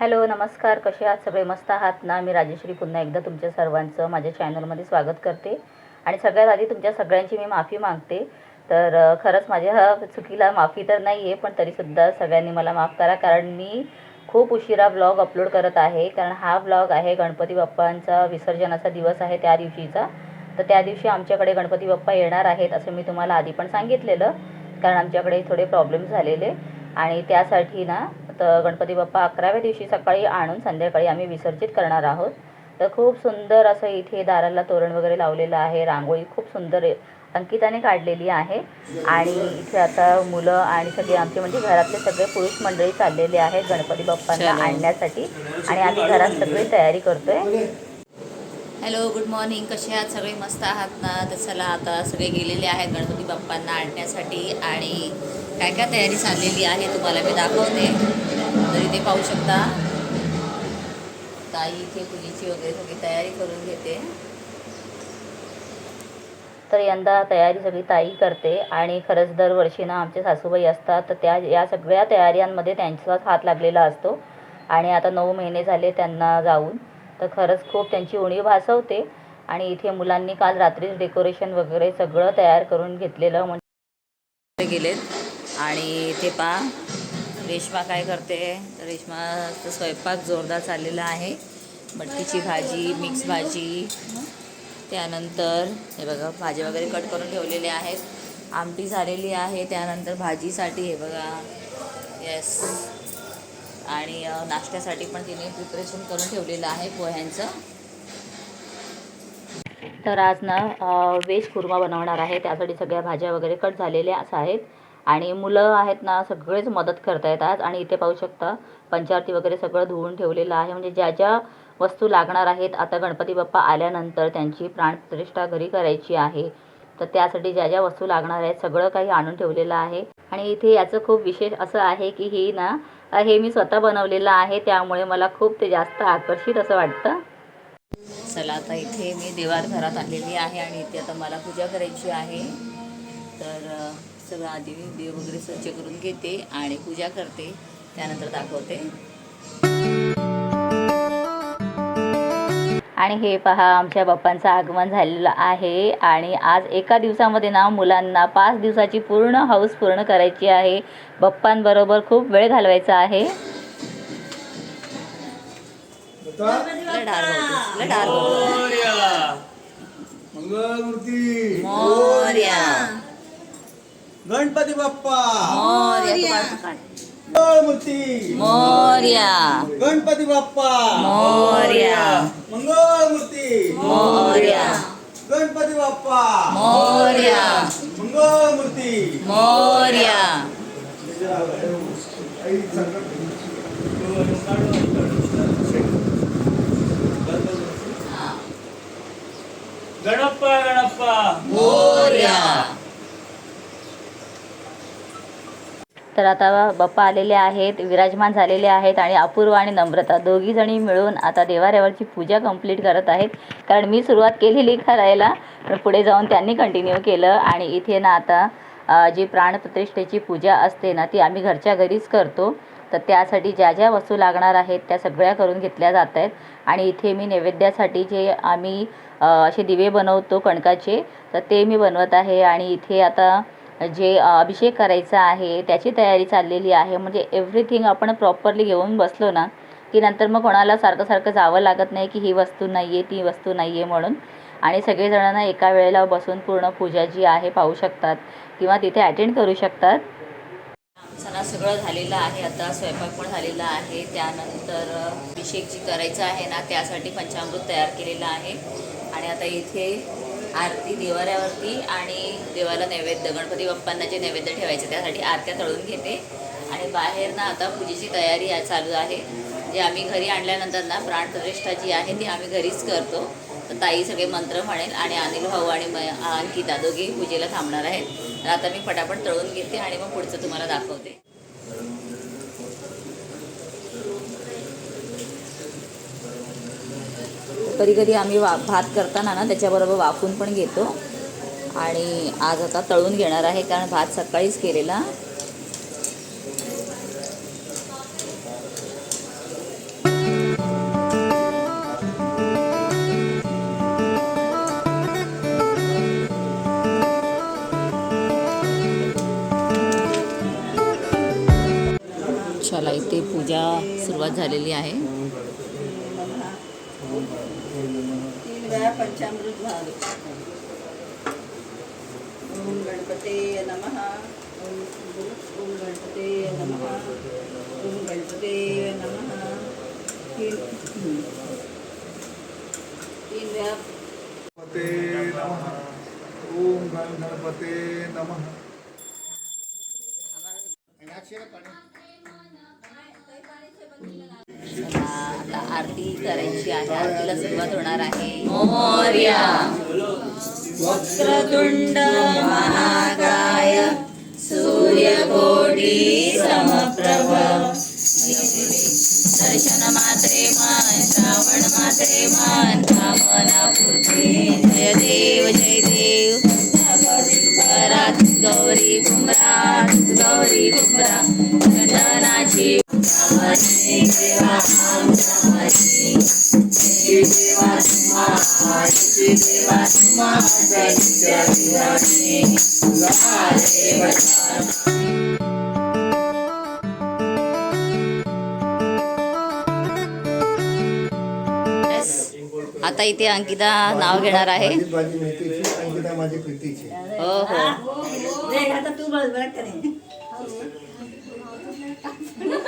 Hello नमस्कार. कसे आहात? सगळे मस्त आहात ना? मी राजेश्री पुन्हा एकदा तुमच्या सर्वांचं माझ्या चॅनलमध्ये स्वागत करते. आणि सगळ्यात आधी तुमच्या सगळ्यांची मी माफी मागते. तर खरंच माझ्या चुकीला माफी तर नाही आहे पण तरीसुद्धा सगळ्यांनी मला माफ करा. कारण मी खूप उशिरा ब्लॉग अपलोड करत आहे. कारण हा ब्लॉग आहे गणपती बाप्पांचा विसर्जनाचा दिवस आहे त्या दिवशीचा. तर त्या दिवशी आमच्याकडे गणपती बाप्पा येणार आहेत असं मी तुम्हाला आधी पण सांगितलेलं. कारण आमच्याकडे थोडे प्रॉब्लेम झालेले. आणि त्यासाठी ना तर गणपती बाप्पा अकराव्या दिवशी सकाळी आणून संध्याकाळी आम्ही विसर्जित करणार आहोत. तर खूप सुंदर असं इथे दाराला तोरण वगैरे लावलेलं आहे रांगोळी खूप सुंदर. अंकिताने काढलेली आहे. आणि इथे आता मुलं आणि सगळे आमचे म्हणजे घरातले सगळे पुरुष मंडळी चाललेले आहेत गणपती बाप्पांना. आणण्यासाठी. आणि आम्ही घरात सगळी तयारी करतोय. हॅलो गुड मॉर्निंग कसे आहात? सगळे मस्त आहात ना? तर चला आता सगळे गेलेले आहेत गणपती बाप्पांना आणण्यासाठी. आणि काय काय तयारी चाललेली आहे तुम्हाला मी दाखवते. तर इथे पाहू शकता. ताई इथे पूजेची वगैरे सगळी तयारी करून घेते. तर यंदा तयारी सगळी ताई करते आणि खरंच दरवर्षी ना आमचे सासूबाई असतात तर त्या या सगळ्या तयाऱ्यांमध्ये त्यांचाच हात लागलेला असतो. आणि आता नऊ महिने झाले त्यांना जाऊन. तर खरंच खूप त्यांची उणीव भासवते. आणि इथे मुलांनी काल रात्रीच डेकोरेशन वगैरे सगळं तयार करून घेतलेलं. म्हणजे गेलेत. आणि इथे पा रेश्मा काय करते? तर रेश्माचा स्वयंपाक जोरदार चाललेला आहे. मटकीची भाजी मिक्स भाजी. त्यानंतर हे बघा भाजी वगैरे कट करून ठेवलेले आहेत. आमटी झालेली आहे. त्यानंतर भाजीसाठी हे बघा. येस आणि नाश्त्यासाठी पण तिने प्रिपरेशन करून ठेवलेलं आहे पोह्यांचं. तर आज ना वेज कुर्मा बनवणार आहे. त्यासाठी सगळ्या भाज्या वगैरे कट झालेल्या असं आहेत. आणि मुलं आहेत ना सगळेच मदत करतायत आज. आणि इथे पाहू शकता पंचारती वगैरे सगळं धुवून ठेवलेलं आहे. म्हणजे ज्या ज्या वस्तू लागणार आहेत आता गणपती बाप्पा आल्यानंतर त्यांची प्राणप्रतिष्ठा घरी करायची आहे. तर त्यासाठी ज्या ज्या वस्तू लागणार आहेत सगळं काही आणून ठेवलेलं आहे. आणि इथे याचं खूप विशेष असं आहे की ही ना हे मी स्वतः बनवलेलं आहे. त्यामुळे मला खूप ते जास्त आकर्षित असं वाटतं. चला आता इथे मी देवार घरात आलेली आहे आणि इथे आता मला पूजा करायची आहे. तर सगळं आधी मी देव वगैरे स्वच्छ करून घेते आणि पूजा करते. त्यानंतर दाखवते. आणि हे पहा आमच्या बाप्पांचं आगमन झालेलं आहे. आणि आज एका दिवसामध्ये ना मुलांना पाच दिवसाची पूर्ण हाऊस पूर्ण करायची आहे. बाप्पांबरोबर खूप वेळ घालवायचा आहे. मोरया. गणपती बाप्पा. मोरया. तू काढ, तू काढ. मंगळमूर्ती मोरया. गणपती बाप्पा. मोरया. मंगळमूर्ती. मोरया. गणपती बाप्पा. मोरया. मंगळमूर्ती. मोरया. गणप्पा गणप्पा. मोरया. तर आता बाप्पा आलेले आहेत विराजमान झालेले आहेत आणि अपूर्व आणि नम्रता. दोघी जणी मिळून आता देवाऱ्यावरची पूजा कंप्लीट करत आहेत. कारण मी सुरुवात केलेली करायला पण पुढे जाऊन त्यांनी कंटिन्यू केलं आणि इथे ना आता जी प्राणप्रतिष्ठेची पूजा असते ना ती आम्ही घरच्या घरीच करतो. तर त्यासाठी ज्या ज्या वस्तू लागणार आहेत त्या सगळ्या करून घेतल्या जात आहेत. आणि इथे मी नैवेद्यासाठी जे आम्ही असे दिवे बनवतो कणकाचे तर ते मी बनवत आहे. आणि इथे आता जे अभिषेक करायचा आहे त्याची तयारी चाललेली आहे. म्हणजे एव्हरीथिंग आपण प्रॉपरली घेऊन बसलो ना की नंतर मग कोणाला सारखं सारखं जावं लागत नाही की ही वस्तू नाही आहे ती वस्तू नाही आहे म्हणून. आणि सगळेजणांना एका वेळेला बसून पूर्ण पूजा जी आहे पाहू शकतात किंवा तिथे अटेंड करू शकतात. सणा सगळं झालेलं आहे आता स्वयंपाक पण झालेला आहे. त्यानंतर अभिषेक जी करायचा आहे ना त्यासाठी पंचामृत तयार केलेलं आहे. आणि आता इथे आरती देवाऱ्यावरती आणि देवाला नैवेद्य गणपती बाप्पांना जे नैवेद्य ठेवायचे त्यासाठी आरत्या तळून घेते. आणि बाहेर ना आता पूजेची तयारी चालू आहे. जे आम्ही घरी आणल्यानंतर ना प्राणप्रतिष्ठा जी आहे ती आम्ही घरीच करतो. तर ताई सगळे मंत्र म्हणेल आणि अनिल भाऊ आणि म- अंकिता दोघेही पूजेला थांबणार आहेत. तर आता मी पटापट तळून घेते आणि मग पुढचं तुम्हाला दाखवते. कधी कधी आम्ही वा भात करताना ना त्याच्याबरोबर वाफून पण घेतो. आणि आज आता तळून घेणार आहे कारण भात सकाळीच केलेला. चला इथे पूजा सुरुवात झालेली आहे. तीन वेळा पंचामृत भाग ओम गणपते नमः। ओम ओम गणपते नमः। ओम गणपते नमः। तीन तीन आता आरती करायची आहे. आरतीला सुरुवात होणार आहे. मोर्या. वक्रतुंड महाकाय. सूर्यकोटी समप्रभ. दर्शन मात्रे मान श्रावण मात्रे मान कामना पूर्ती जय देव जय देव गौरी कुमरा गौरी कुमरा आता इथे अंकिता नाव घेणार आहे. माझी भाजी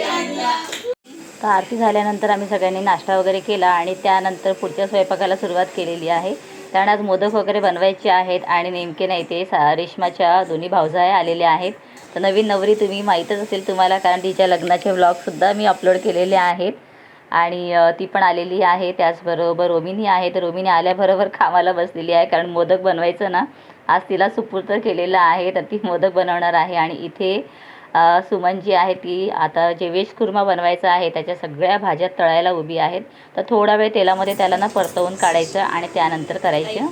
तर आरती झाल्यानंतर आम्ही सगळ्यांनी नाश्ता वगैरे केला आणि त्यानंतर पुढच्या स्वयंपाकाला सुरुवात केलेली आहे. कारण आज मोदक वगैरे बनवायचे आहेत आणि नेमके नाही ते सा रेश्माच्या दोन्ही भावजाया आलेल्या आहेत. तर नवीन नवरी तुम्ही माहीतच असेल तुम्हाला कारण तिच्या लग्नाचे व्लॉगसुद्धा मी अपलोड केलेले आहेत. आणि ती पण आलेली आहे. त्याचबरोबर रोमिनी आहे. तर रोमिनी आल्याबरोबर कामाला बसलेली आहे. कारण मोदक बनवायचं ना आज तिला सुपूर्त केलेलं आहे. तर ती मोदक बनवणार आहे. आणि इथे सुमन जी आहे ती. आता जे व्हेज कुर्मा बनवायचा आहे त्याच्या सगळ्या भाज्या तळायला उभी आहेत. तर थोडा वेळ तेलामध्ये त्याला ना परतवून काढायचं आणि त्यानंतर करायचं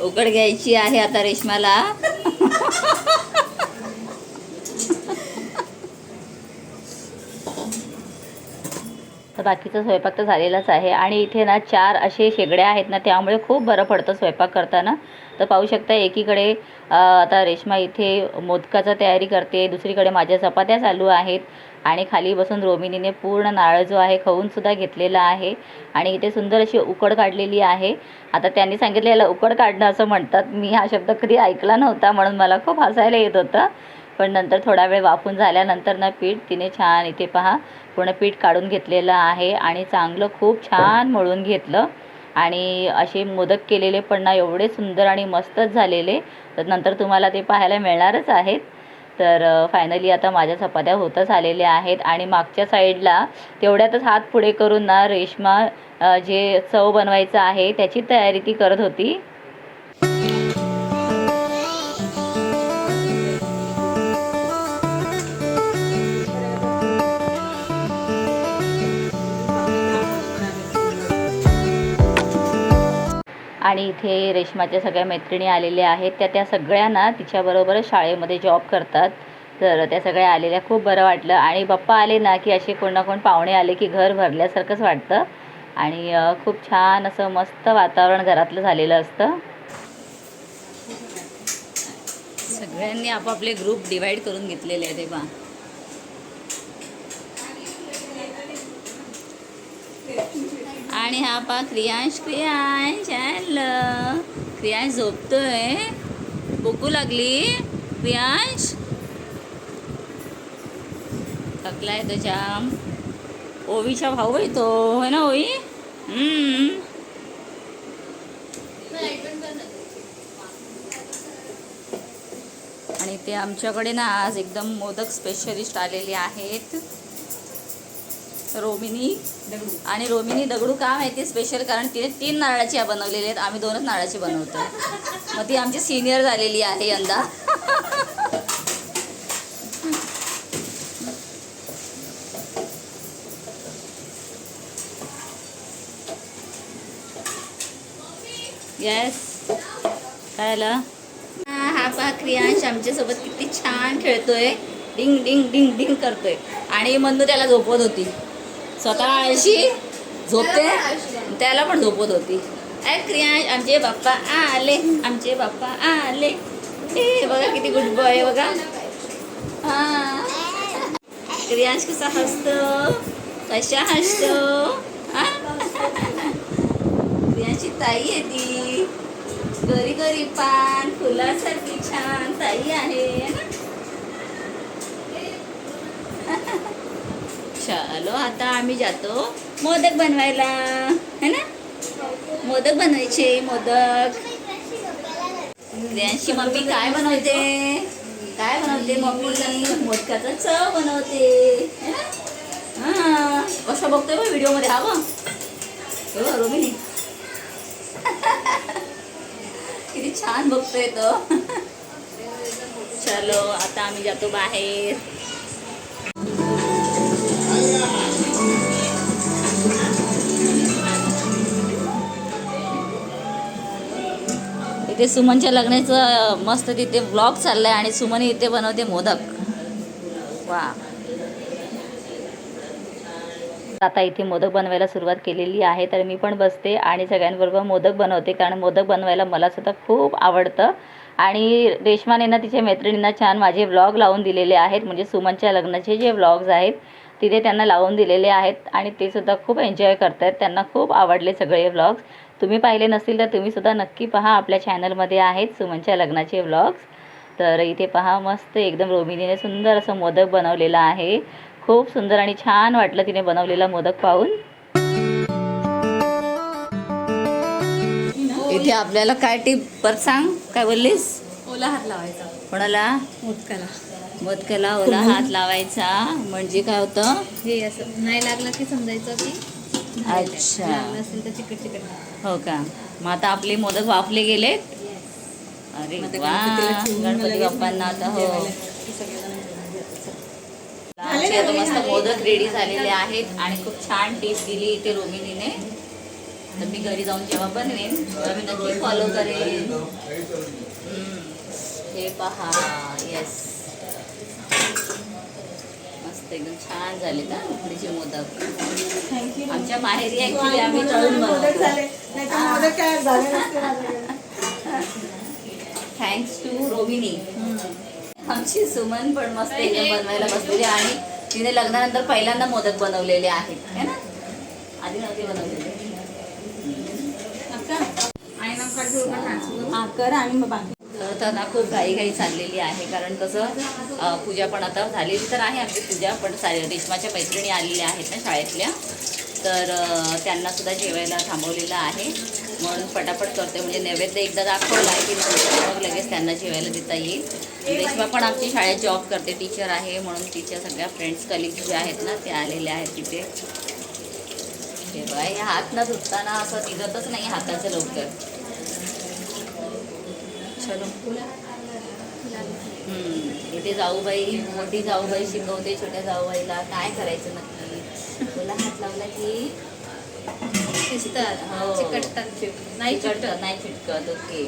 उकड घ्यायची आहे आता रेश्माला. तर बाकीचा स्वयंपाक तर झालेलाच आहे. आणि इथे ना चार असे शेगड्या आहेत ना त्यामुळे खूप बरं पडतं स्वयंपाक करताना. तर पाहू शकता एकीकडे आता रेश्मा इथे मोदकाचा तयारी करते दुसरीकडे माझ्या चपात्या चालू आहेत. आणि खाली बसून रोमिनीने पूर्ण नारळ जो आहे खाऊनसुद्धा घेतलेला आहे. आणि इथे सुंदर अशी उकड काढलेली आहे. आता त्यांनी सांगितलं याला उकड काढणं असं म्हणतात. मी हा शब्द कधी ऐकला नव्हता म्हणून मला खूप हसायला येत होतं. पण नंतर थोडा वेळ वाफून झाल्यानंतर ना पीठ तिने छान इथे पहा पूर्ण पीठ काढून घेतलेलं आहे आणि चांगलं खूप छान मळून घेतलं. आणि असे मोदक केलेले पण ना एवढे सुंदर आणि मस्तच झालेले. तर नंतर तुम्हाला ते पाहायला मिळणारच आहेत. तर फायनली आता माझ्या चपात्या होतच आलेल्या आहेत आणि मागच्या साईडला तेवढ्यातच हात पुढे करून ना रेश्मा जे चव बनवायचं आहे त्याची तयारी ती करत होती. आणि इथे रेश्माच्या सगळ्या मैत्रिणी आलेल्या आहेत. त्या त्या सगळ्यांना तिच्याबरोबरच शाळेमध्ये जॉब करतात. तर त्या सगळ्या आलेल्या खूप बरं वाटलं. आणि बाप्पा आले ना की असे कोण ना कोण पाहुणे आले की घर भरल्यासारखंच वाटतं. आणि खूप छान असं मस्त वातावरण घरातलं झालेलं असतं. सगळ्यांनी आपापले ग्रुप डिवाईड करून घेतलेले आहे तेव्हा आणि हा पा क्रियांश क्रियांश हॅलो क्रियांश झोपतोय. बोकू लागली. क्रियांश? थकलाय तो जाम. ओवीचा भाऊ आहे तो. है ना ओवी? आणि ते आमच्याकडे ना आज एकदम मोदक स्पेशलिस्ट आलेले आहेत. रोमिनी आणि रोमिनी दगडू का माहिती स्पेशल कारण तिने तीन नारळाची बनवलेली आहेत. आम्ही दोनच नारळाची बनवतो मग ती आमची सिनियर झालेली आहे यंदा. येस काय आलं हा पहा क्रियांश आमच्यासोबत किती छान खेळतोय. डिंग डिंग डिंग डिंग करतोय. आणि मंदू त्याला झोपवत होती. स्वतः आळशी झोपते. त्याला पण झोपत होती. अय क्रियांश आमचे बाप्पा आले आमचे बाप्पा आले. ए बघा किती गुड बॉय बघा. हा. क्रियांश कसा हसतो? कशा हसतो? हा? क्रियांशी ताई आहे ती. गरी गरी पान फुलासारखी छान ताई आहे. चलो आता आम्ही जातो मोदक बनवायला. है ना? मोदक बनवायचे मोदक. त्यांची मम्मी काय बनवते? काय बनवते मम्मी? मोदकाचा चव बनवते. है ना? हा. कसं बघतोय बघ व्हिडिओमध्ये हा बघ, हो, रोमिनी. किती छान बघतोय तो. चलो आता आम्ही जातो बाहेर. इथे सुमनच्या लग्नाचं मस्त तिथे ब्लॉग चाललाय आणि सुमन इथे बनवते मोदक. वा. आता इथे मोदक बनवायला सुरुवात केलेली आहे तर मी पण बसते आणि सगळ्यांबरोबर मोदक बनवते कारण मोदक बनवायला मला सुद्धा खूप आवडतं. आणि रेश्माने ना तिच्या मैत्रिणींना छान माझे व्लॉग लावून दिलेले आहेत म्हणजे सुमनच्या लग्नाचे जे व्लॉग्ज आहेत तिथे त्यांना लावून दिलेले आहेत आणि ते सुद्धा खूप एन्जॉय करत आहेत त्यांना खूप आवडले सगळे व्लॉग्स तुम्ही पाहिले नसतील तर तुम्ही सुद्धा नक्की पहा. आपल्या चॅनलमध्ये आहेत सुमनच्या लग्नाचे व्लॉग्स तर इथे पहा मस्त एकदम रोमिनीने सुंदर असं मोदक बनवलेलं आहे. खूप सुंदर आणि छान वाटलं तिने बनवलेला मोदक पाहून. इथे आपल्याला काय टिप परत सांग. काय बोललीस? ओला हात लावायचा. कोणाला? मोदकाला. मोदकाला ओला हात लावायचा. म्हणजे काय होतं? हे असं नाही लागलं की समजायचं की अच्छा. लागलं असेल तर चिकट चिकट हो का? मग आता आपले मोदक वाफले गेलेत? अरे वा. गणपती बाप्पांना आता हो. मस्त मोदक रेडी झालेले आहेत आणि खूप छान टिप दिली इथे रोमिनीने. तर मी घरी जाऊन जेव्हा बनवेन तेव्हा मी नक्की फॉलो करेन. हे पहा. येस मस्त एकदम छान झाले ना उकडीचे मोदक. आमच्या माहेरी ऍक्च्युली आम्ही तळून थँक्स टू रोमिनी. आमची सुमन पण मस्त एकदम बनवायला बसलेली आणि तिने लग्नानंतर पहिल्यांदा मोदक बनवलेले आहेत है ना? आधी नव्हते बनवलेले. हा कर आणि मग बाकी. तर तर ना खूप घाईघाई चाललेली आहे कारण कसं पूजा पण आता झालेली तर आहे आमची पूजा पण सा रेशमाच्या मैत्रिणी आलेल्या आहेत ना शाळेतल्या. तर त्यांनासुद्धा त्यांना सुद्धा जेवायला थांबवलेलं आहे. म्हणून पटापट करते म्हणजे नैवेद्य एकदा दाखवला आहे की मग लगेच त्यांना जेवायला देता येईल. रेश्मा पण आमची शाळेत जॉब करते टीचर आहे म्हणून तिच्या सगळ्या फ्रेंड्स कलिग्स जे आहेत ना ते आलेले आहेत तिथे. हे बघा हे हात न धुताना असं निघतच नाही हाताचं लवकर. इथे जाऊबाई मोठी जाऊबाई शिकवते छोट्या जाऊबाईला. काय करायचं नक्की? तुला हात लावला की शिजतात हो. चिकटतात नाही चिटकत नाही चिटकत ओके.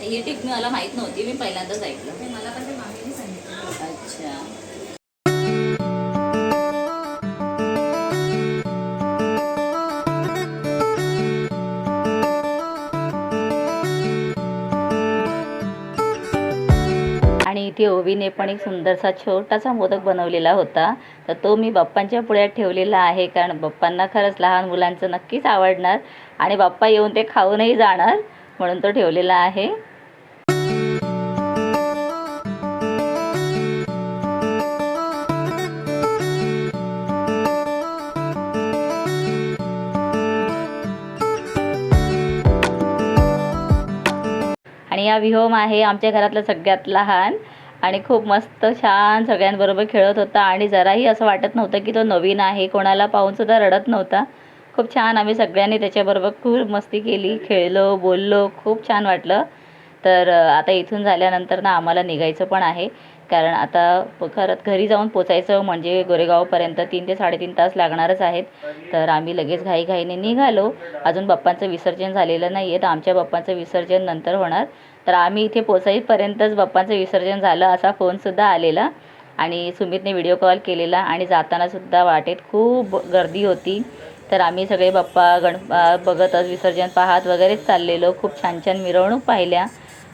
ही टिप मला माहीत नव्हती मी पहिल्यांदाच ऐकलं. मला पण ते मामीने सांगितलं. अच्छा. इथे ओवीने पण एक सुंदरसा छोटासा मोदक बनवलेला होता. तर तो मी बाप्पांच्या पुढ्यात ठेवलेला आहे कारण बाप्पांना खरंच लहान मुलांचं नक्कीच आवडणार आणि बाप्पा येऊन ते खाऊनही जाणार म्हणून तो ठेवलेला आहे. आणि या विहोम आहे आमच्या घरातला सगळ्यात लहान. आणि खूप मस्त छान सगळ्यांबरोबर खेळत होता. आणि जराही असं वाटत नव्हतं की तो नवीन आहे. कोणाला पाहूनसुद्धा रडत नव्हता. खूप छान आम्ही सगळ्यांनी त्याच्याबरोबर खूप मस्ती केली. खेळलो बोललो खूप छान वाटलं. तर आता इथून झाल्यानंतर ना आम्हाला निघायचं पण आहे. कारण आता खरंच घरी जाऊन पोचायचं म्हणजे गोरेगावपर्यंत तीन ते साडेतीन तास लागणारच आहेत. तर आम्ही लगेच घाईघाईने निघालो. अजून बाप्पांचं विसर्जन झालेलं नाही आहे तर आमच्या बाप्पांचं विसर्जन नंतर होणार. तर आम्ही इथे पोचाईपर्यंतच बाप्पांचं विसर्जन झालं असा फोनसुद्धा आलेला. आणि सुमितने व्हिडिओ कॉल केलेला आणि जातानासुद्धा वाटेत खूप गर्दी होती. तर आम्ही सगळे बाप्पा गण बघतच विसर्जन पाहत वगैरेच चाललेलो. खूप छान छान मिरवणूक पाहिल्या.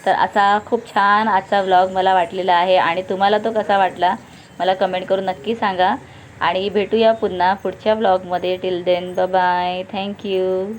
तर असा खूप छान आजचा व्लॉग मला वाटलेला आहे. आणि तुम्हाला तो कसा वाटला मला कमेंट करून नक्की सांगा. आणि भेटूया पुन्हा पुढच्या व्लॉगमध्ये till then bye thank you